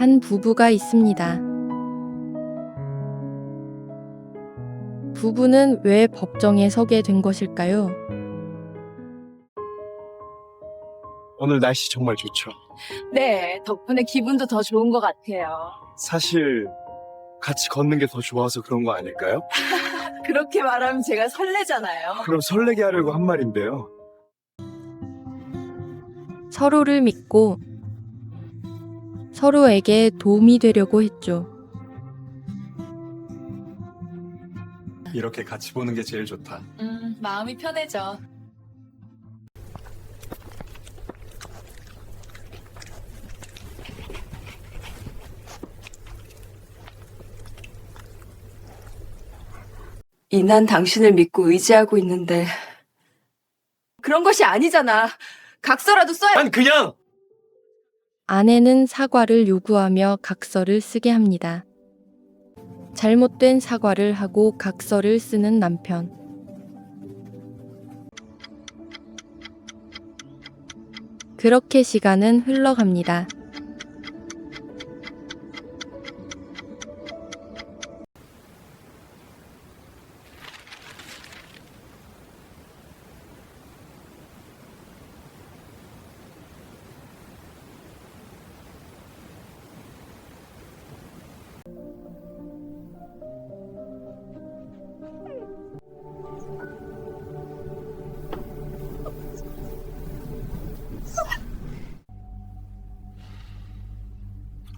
한 부부가 있습니다. 부부는 왜 법정에 서게 된 것일까요? 오늘 날씨 정말 좋죠. 네, 덕분에 기분도 더 좋은 것 같아요. 사실 같이 걷는 게 더 좋아서 그런 거 아닐까요? 그렇게 말하면 제가 설레잖아요. 그럼 설레게 하려고 한 말인데요. 서로를 믿고 서로에게 도움이 되려고 했죠. 이렇게 같이 보는 게 제일 좋다. 음, 마음이 편해져. 이 난 당신을 믿고 의지하고 있는데 그런 것이 아니잖아. 각서라도 써야 난 그냥 아내는 사과를 요구하며 각서를 쓰게 합니다. 잘못된 사과를 하고 각서를 쓰는 남편. 그렇게 시간은 흘러갑니다.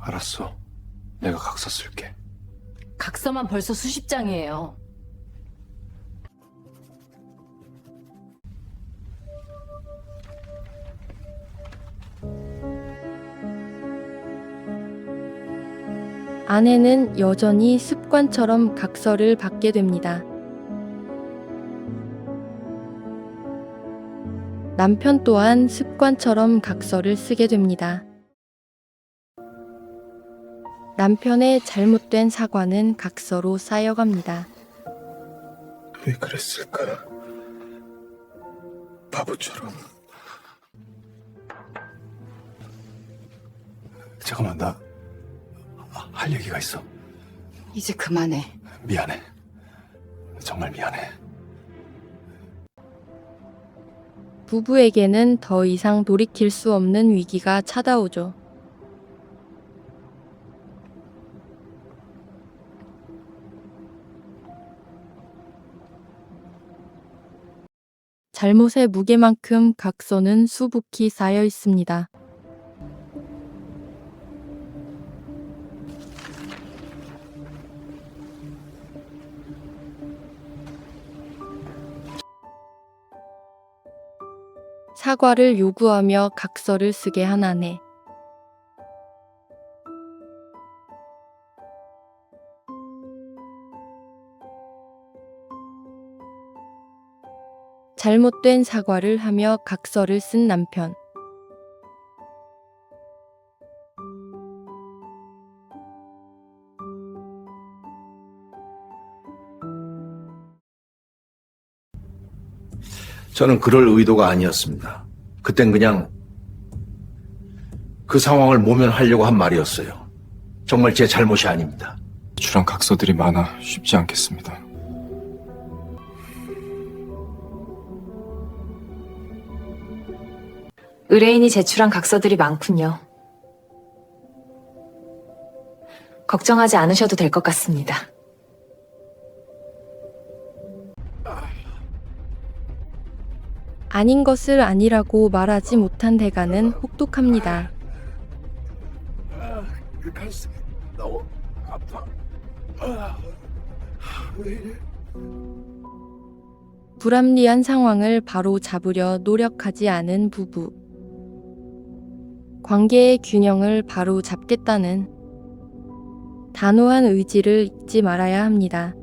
알았어. 내가 각서 쓸게. 각서만 벌써 수십 장이에요. 아내는 여전히 습관처럼 각서를 받게 됩니다. 남편 또한 습관처럼 각서를 쓰게 됩니다. 남편의 잘못된 사과는 각서로 쌓여갑니다. 왜 그랬을까? 바보처럼. 잠깐만, 나 할 얘기가 있어. 이제 그만해. 미안해. 정말 미안해. 부부에게는 더 이상 돌이킬 수 없는 위기가 찾아오죠. 잘못의 무게만큼 각서는 수북히 쌓여 있습니다. 사과를 요구하며 각서를 쓰게 한 아내. 잘못된 사과를 하며 각서를 쓴 남편. 저는 그럴 의도가 아니었습니다. 그땐 그냥 그 상황을 모면하려고 한 말이었어요. 정말 제 잘못이 아닙니다. 주랑 각서들이 많아 쉽지 않겠습니다. 의뢰인이 제출한 각서들이 많군요. 걱정하지 않으셔도 될 것 같습니다. 아닌 것을 아니라고 말하지 못한 대가는 혹독합니다. 그 가슴 너무 아파. 불합리한 상황을 바로 잡으려 노력하지 않은 부부. 관계의 균형을 바로 잡겠다는 단호한 의지를 잊지 말아야 합니다.